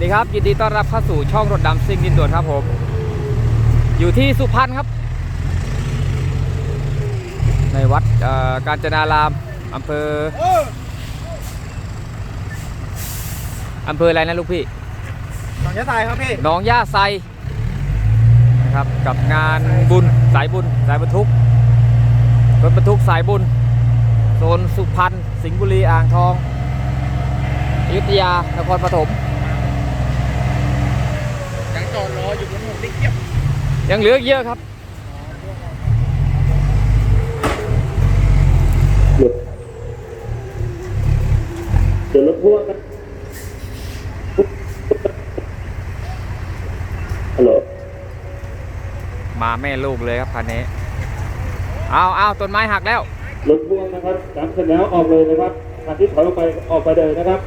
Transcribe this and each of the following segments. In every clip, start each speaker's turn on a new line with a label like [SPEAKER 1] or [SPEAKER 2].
[SPEAKER 1] สวัสดีครับ ยินดีต้อนรับเข้าสู่ช่องรถดำซิ่งดินด่วนครับผม อยู่ที่สุพรรณครับ ในวัดเอ่อการจนารามอำเภออำเภออะไรนะลูกพี่
[SPEAKER 2] หนองยะทรายครับพี่
[SPEAKER 1] หน้องย่าไซนะครับกับงานบุญสายบุญสายบรรทุกรถบรรทุกสายบุญโซนสุพรรณสิงห์บุรีอ่างทองอยุธยานครปฐม
[SPEAKER 2] ยังจอดรออ ยู่บนหัวติ๊กเกียบ
[SPEAKER 1] ยังเหลืออีกเยอะครับ
[SPEAKER 3] เดี๋ยวรถพ่วงนะฮัลโหล
[SPEAKER 1] มาแม่ลูกเลยครับคันนี้เอาเอาต้นไม้หักแล้ว
[SPEAKER 3] รถพ่วงนะครับจำเสร็จแล้วออกเลยนะครับคันที่ถอยออกไปออกไปเลยนะครับ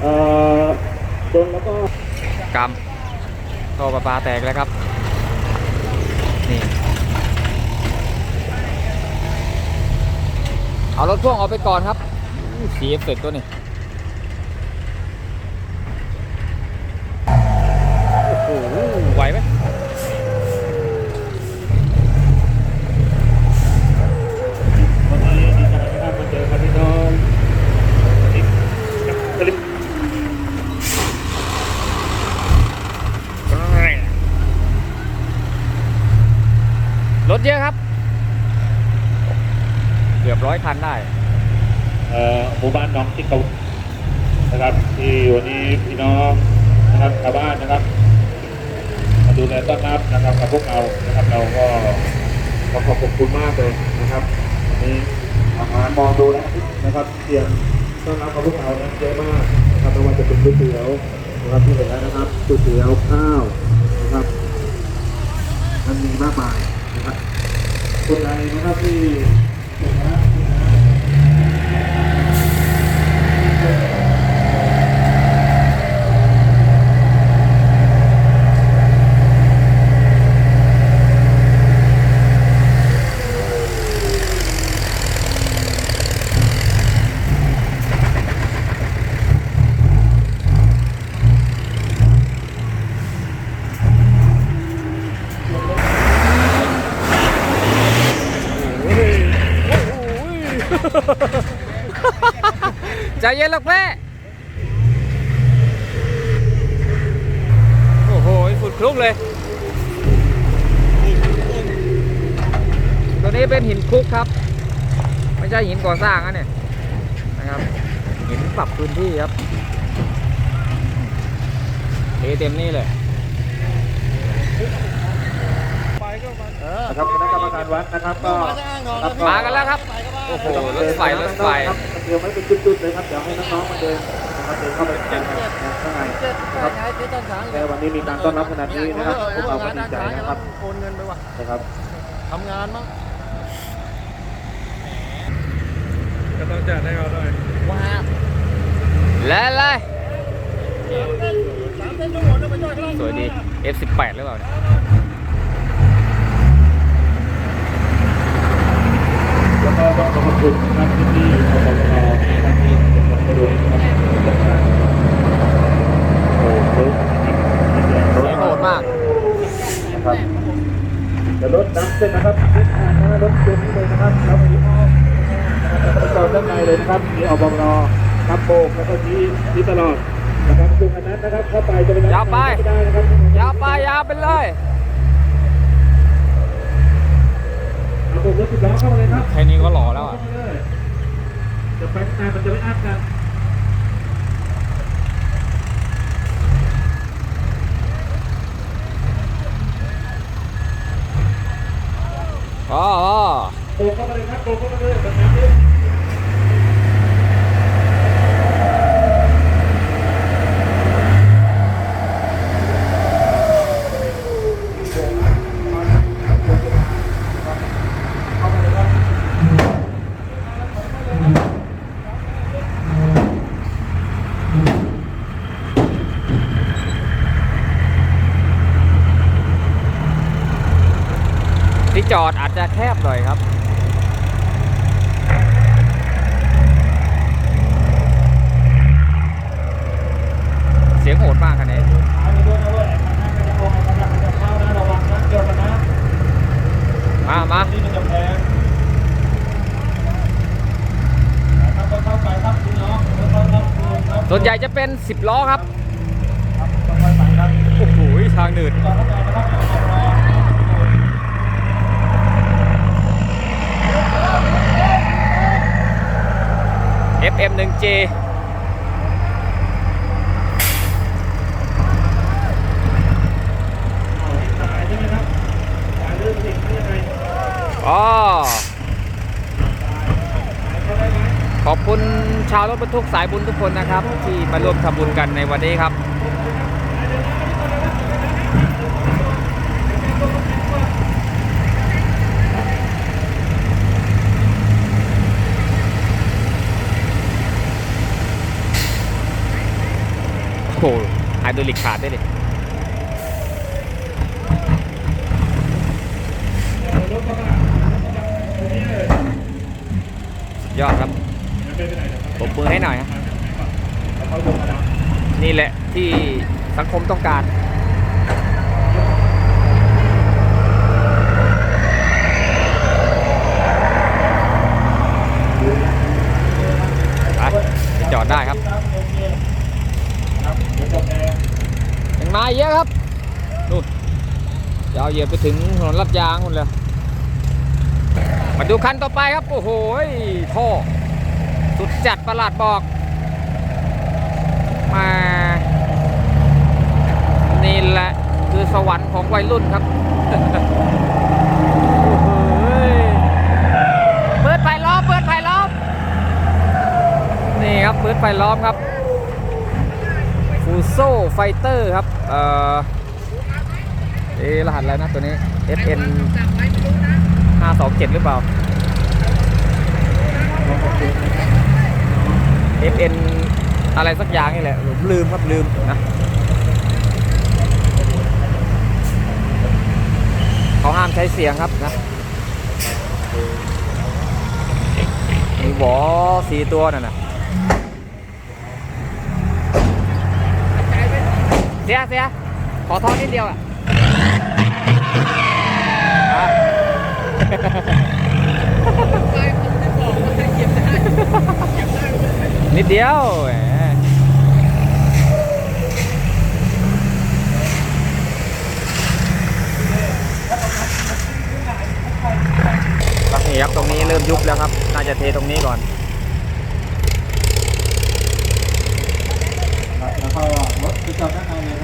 [SPEAKER 3] เอ่อจนแล้วก็
[SPEAKER 1] กำ ท่อประปาแตกแล้วครับ นี่ เอารถพ่วงออกไปก่อนครับสีเอฟเฟกตัวนี้ โอ้โห ไหวไหม
[SPEAKER 3] วันนี้ดีใจนะครับมาเจอครับพี่น้องคลิป
[SPEAKER 1] รถเยอะครับ เกือบร้อยคันได้
[SPEAKER 3] เอ่อหมู่บ้านหน้องที่เขานะครับ ที่ วันนี้พี่น้องนะครับชาวบ้านนะครับ มาดูแลต้อนรับนะครับกับพวกเรานะครับเราก็ขอขอบคุณมากเลยนะครับวันนี้อาหารมองดูแล้วนะครับเตรียมต้อนรับกับพวกเรานะเยอะมากนะครับไม่ว่าจะเป็นก๋วยเตี๋ยวนะครับที่เห็นแล้วนะครับก๋วยเตี๋ยวข้าวนะครับมันมีมากมายนะครับคนใดนะครับที่เห็นแล้ว
[SPEAKER 1] ใจเย็นลูกแม่โอ้โหฝุ่นคลุกเลย ตัวนี้ เป็นหินคลุกครับ ไม่ใช่หินก่อสร้างนะเนี่ยนะครับ หินปรับพื้นที่ครับเทเต็มนี่เลย
[SPEAKER 2] ไปก็มาเออ
[SPEAKER 3] นะครับคณะกรรมการวัดนะครับก็
[SPEAKER 2] มาจ้างนอน
[SPEAKER 3] ครับ
[SPEAKER 1] มากันแล้วครับโอ้โหรถไฟรถไฟ
[SPEAKER 3] ครับเดี๋ยวไม่เป็นจุดๆเลยครับเดี๋ยวให้น้องๆมาเดินนะครับเดินเข้าไปกันข้างใน
[SPEAKER 2] เจ็ด
[SPEAKER 3] นะครับ
[SPEAKER 2] ไงเจ็ดต้นช้าง
[SPEAKER 3] แต่วันนี้มีการต้อนรับขนาดนี้นะครับพวกเราก็ดีใจนะครับ
[SPEAKER 2] โอนเงินไปว่ะ
[SPEAKER 3] นะครับ
[SPEAKER 2] ทำงานมั้ง
[SPEAKER 4] ก็ต้องจัดให้เขาด้วย
[SPEAKER 2] ว้าว
[SPEAKER 1] และเลย
[SPEAKER 2] สามเส้นชั่วโมงจะไปจ่อยข้างล่าง
[SPEAKER 1] สวยดี F18 หรือเปล่าเนี่ย
[SPEAKER 3] แล้วก็ต้องขอบคุณนะครับที่ที่อบตนะครับที่มาดูนะครับโอ้โห
[SPEAKER 1] สวยโหดมาก
[SPEAKER 3] นะครับเดี๋ยวรถน้ำเส้นนะครับเส้นทางนะรถเต็มเลยนะครับแล้ว มีอ้อมนะครับประกอบด้านในเลยนะครับ มีอบรครับโบกแล้วก็ชี้ชี้ตลอดนะครับซึ่งอันนั้นนะครับเข้าไปจะเป็น
[SPEAKER 1] ยาวไป
[SPEAKER 3] ม่ได้นะครับ
[SPEAKER 1] ยาวไปยาวไปเลย
[SPEAKER 3] เอาผมรถสิบล้อเข้ามาเลยครับ
[SPEAKER 1] แค่นี้ก็หล่อแล้วอะ
[SPEAKER 3] เข้ามาเลยจะไปข้างในมันจะไม่อั้นกัน
[SPEAKER 1] อ๋ออ๋อ
[SPEAKER 3] โบกเข้ามาเลยครับโบกเข้ามาเลยแบบนี้
[SPEAKER 1] จะแคบหน่อยครับ เสียงโหดมากคันนี้มามาที่
[SPEAKER 2] มันจะแพงส่วนใหญ่จะเป็น 10 ล้อครับ
[SPEAKER 1] โอ้โหทางหนืด FM1J
[SPEAKER 3] ตายใช่ไหมครับตายเรื่องสิ่งที่ยังไง
[SPEAKER 1] อ๋อ
[SPEAKER 3] ขาได้ไหม
[SPEAKER 1] ขอบคุณชาวรถบรรทุกสายบุญทุกคนนะครับ ที่มาร่วมทำบุญกันในวันนี้ครับ หไฮดรอลิกขาดได้ดิ
[SPEAKER 3] รถกระบะตัวนี้เลย
[SPEAKER 1] สุดยอดครับ
[SPEAKER 3] มันเป็นไปไหนนะครับ
[SPEAKER 1] ปรบมือให้หน่อยฮะ
[SPEAKER 3] แล้วเขาลงมาดับ
[SPEAKER 1] นี่แหละที่สังคมต้องการ ไปไปจอดได้ครับ
[SPEAKER 3] ครับเดี๋ยวจบแอร์
[SPEAKER 1] ยังมาเยอะครับนู่นยาว เหยียดไปถึงถนนลาดยางนู่นเลยมาดูคันต่อไปครับ โอ้โหท่อสุดจัดประหลาดบอก มานี่แหละคือสวรรค์ของวัยรุ่นครับโอ้โหเปิดไฟล้อมเปิดไฟล้อมนี่ครับเปิดไฟล้อมครับฟูโซไฟเตอร์ครับ เอ่อ อะรหัสอะไรนะตัวนี้ FN 527 หรือเปล่า FN อะไรสักอย่างนี่แหละผมลืมครับลืมนะเขาห้ามใช้เสียงครับนะมีหวอสีตัวนั่นนะเสียเสียขอทอนนิดเดียวอะ นิดเดียวแหมครับนี่ครับตรงนี้เริ่มยุบแล้วครับ น่าจะเทตรงนี้ก่อน
[SPEAKER 2] แล้วก็รถไปจอดด้านในเลย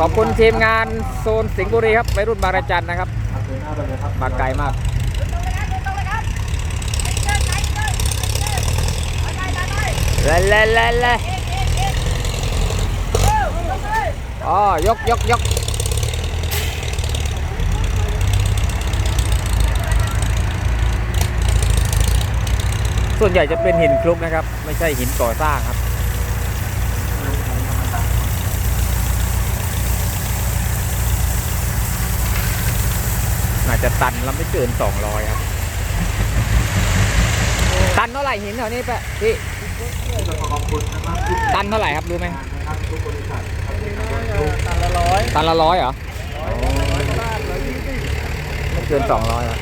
[SPEAKER 1] ขอบคุณทีมงานโซนสิงห์บุรีครับไปรุ่นบางระจันนะครับ
[SPEAKER 2] ครับเดินหน้าย
[SPEAKER 1] มาไกลมากเลยเลยเลยเลยอ๋อยกยกยกส่วนใหญ่จะเป็นหินคลุกนะครับ ไม่ใช่หินก่อสร้างครับ น่าจะตันแล้วไม่เกิน200ครับ ตันเท่าไหร่หินแถวนี้ปะพี่
[SPEAKER 2] ขอบคุณนะครับทุก
[SPEAKER 1] ตันเท่าไหร่ครับรู้ไหม
[SPEAKER 2] นะครับทุกบริษัทครับ
[SPEAKER 4] ตันละร้อย
[SPEAKER 1] ตันละร้อยเหรอไม่เกิน200ครับ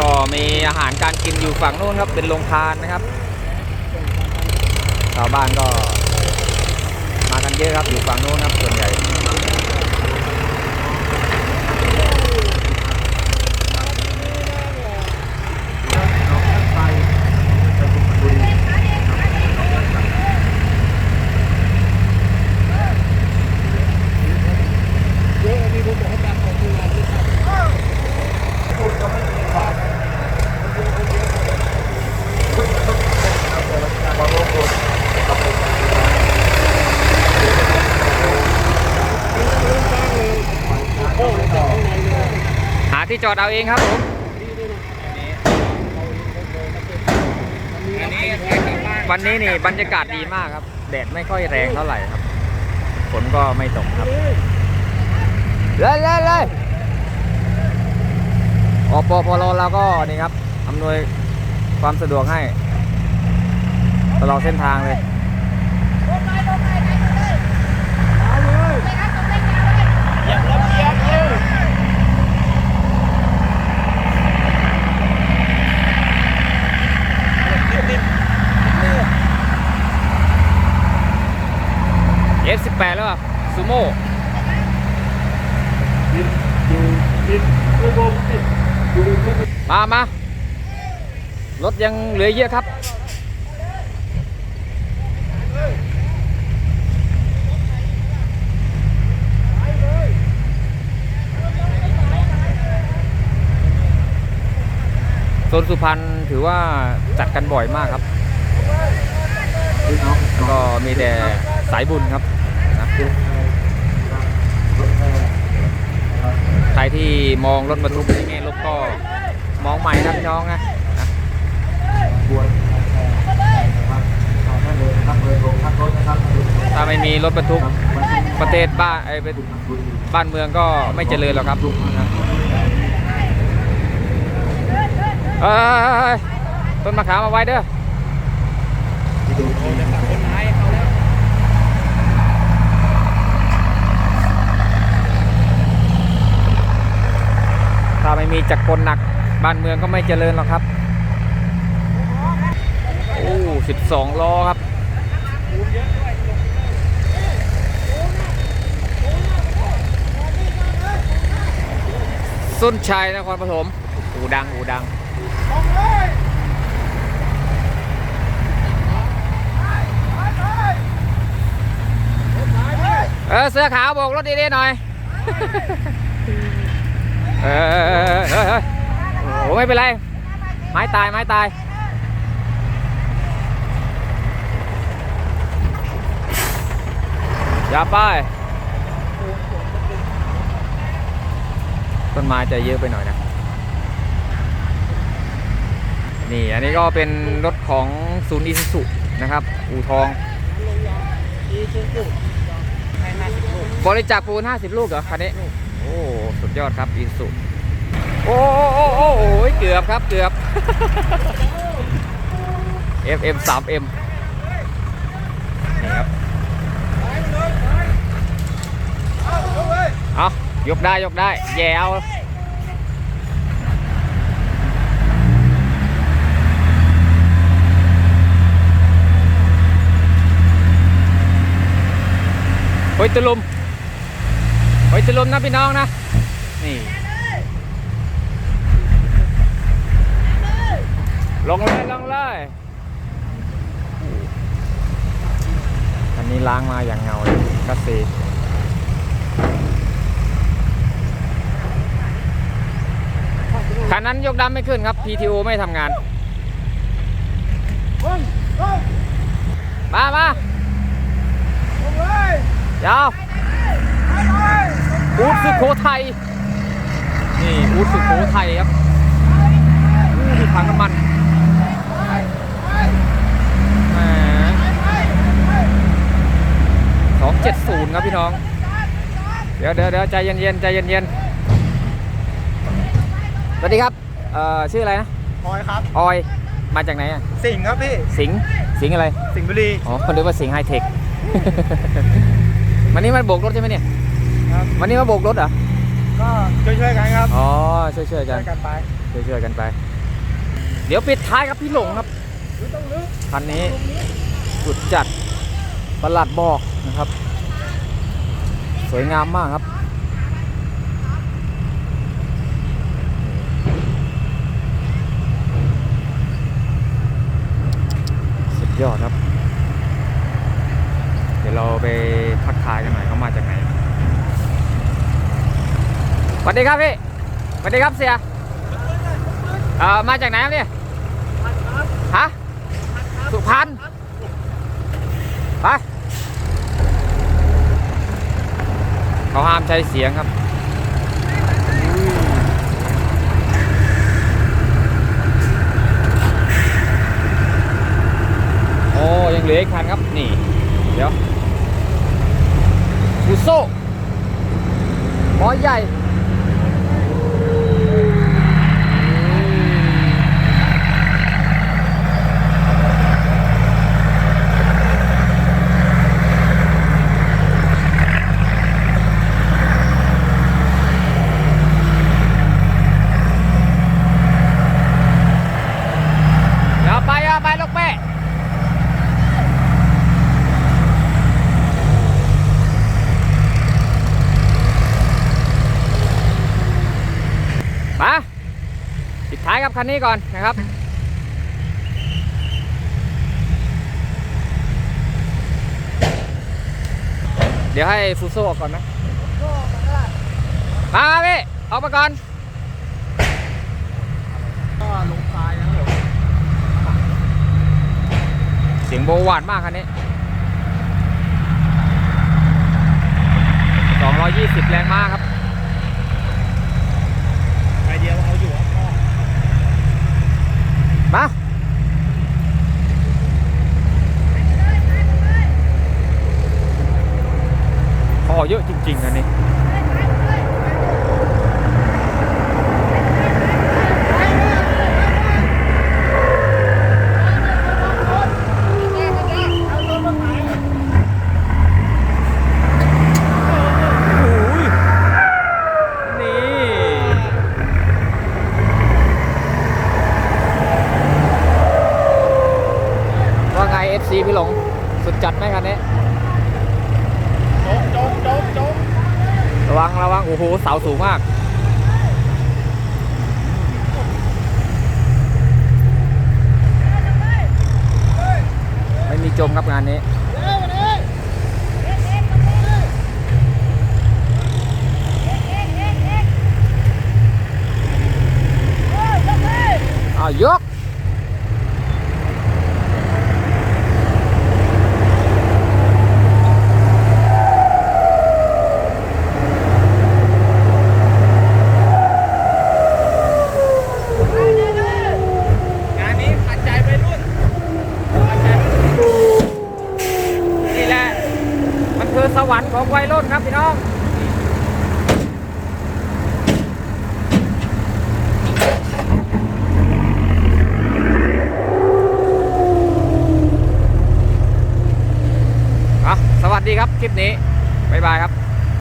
[SPEAKER 1] ก็มีอาหารการกินอยู่ฝั่งนู้นครับเป็นโรงทานนะครับชาวบ้านก็มากันเยอะครับอยู่ฝั่งนู้นครับส่วนใหญ่ ที่จอดเอาเองครับผมวันนี้นี่บรรยากาศดีมากครับ แดดไม่ค่อยแรงเท่าไหร่ครับ ฝนก็ไม่ตกครับเลยเลยเลยอปพลเราก็นี่ครับอำนวยความสะดวกให้ตลอดเส้นทางเลย
[SPEAKER 5] 28 แล้วอะ
[SPEAKER 1] ซูโม่
[SPEAKER 3] มา
[SPEAKER 1] มารถยังเหลือเยอะครับโซนสุพรรณถือว่าจัดกันบ่อยมากครับ ก็มีแต่สายบุญครับ ใครที่มองรถบรรทุกในแง่ลบก็มองใหม่นะพี่น้องนะนะ
[SPEAKER 3] ควรแอร์นะครับต่อได้เลยนะครับเบอร์โทรทักรถนะครับ
[SPEAKER 1] ถ้าไม่มีรถบรรทุกประเทศบ้านไอ้ประ
[SPEAKER 3] บุญบุญ
[SPEAKER 1] บ้านเมืองก็ไม่เจริญหรอกครับเอ้ยต้นมะขามมาไว้เด้อ
[SPEAKER 3] ที่ดูที่
[SPEAKER 1] ถ้าไมีจักรกลหนักบ้านเมืองก็ไม่เจริญหรอกครับโอ้สิบสองล้อครับสุนชัยนครปฐมหูดังหูดังเออเสื้อขาวโบกรถดีๆหน่อย เออ ไม่เป็นไร ไม้ตายไม้ตาย อย่าไปต้นไม้จะเยอะไปหน่อยนะ นี่อันนี้ก็เป็นรถของศูนย์อิสุนะครับ อู่ทอง บริจาคปูน50 ลูกเหรอคันนี้ โอ้ สุดยอดครับอิสุ โอ้โอ้โอ้โอ้ยเกือบครับเกือบ FM 3M นี่ครับเอายกได้ยกได้ แย่เอาโอ้ยตะลุมโอ้ยตะลุมนะพี่น้องนะ นี่ ลงเลยลงเลยอันนี้ล้างมาอย่างเงาเลยกัสซีคันนั้นยกดำไม่ขึ้นครับ PTO ไม่ทำงาน มา มายาวอูดสุโขทัย นี่อูดสุโขทัยครับอู้ดถังน้ำมัน 70 ครับพี่น้องเดี๋ยวเดี๋ยวใจเย็นๆใจเย็นๆสวัสดีครับเอ่อชื่ออะไรนะ
[SPEAKER 2] ออยครับ
[SPEAKER 1] ออย มาจากไหนอะ
[SPEAKER 2] สิงห์ครับพี่
[SPEAKER 1] สิงห์สิงห์อะไร
[SPEAKER 2] สิงห์บุรี
[SPEAKER 1] อ๋อคนเรียว่าสิงห์ไฮเทค วันนี้มันโบกรถใช่ไหมเนี่ย
[SPEAKER 2] ครับ
[SPEAKER 1] วันนี้มาโบกรถเหรอ
[SPEAKER 2] ก็ช่วยๆกันครับ
[SPEAKER 1] อ๋อ ช่วยๆกั
[SPEAKER 2] นกันไป
[SPEAKER 1] ช่วยๆกันไป เดี๋ยวปิดท้ายครับพี่หลงครับคันนี้จุดจัดประหลัดบอกนะครับ สวยงามมากครับ สุดยอดครับ เดี๋ยวเราไปทักทายกันหน่อยเขามาจากไหนสวัสดีครับพี่สวัสดีครับเสียเอ่อมาจากไหนครับเนี่ยฮะสุพรรณไป เขาห้ามใช้เสียงครับโอ้ยังเหลืออีกคันครับนี่ เดี๋ยวฟูโซ่หมอใหญ่ เอาไปเอาไปลูกแม่ คันนี้ก่อนนะครับเดี๋ยวให้ฟูโซออกก่อนนะมามาพี่ออกมาก่อน
[SPEAKER 2] ก็ลงทรายนะครับผม
[SPEAKER 1] เสียงโบว์หวานมากคันนี้ 220 แรงม้าครับ
[SPEAKER 2] ไปเดียวเอาอยู่ครับพ่อ
[SPEAKER 1] มา พอเยอะจริงๆอันนี้ โอ้ยนี่ ว่าไง FC พี่หลง สุดจัดไหมคันนี้
[SPEAKER 2] จงจงจงจง
[SPEAKER 1] ระวังระวังโอ้โหเสาสูงมากไม่มีจมครับงานนี้
[SPEAKER 2] เร็วมาเลย
[SPEAKER 1] อ้าวยก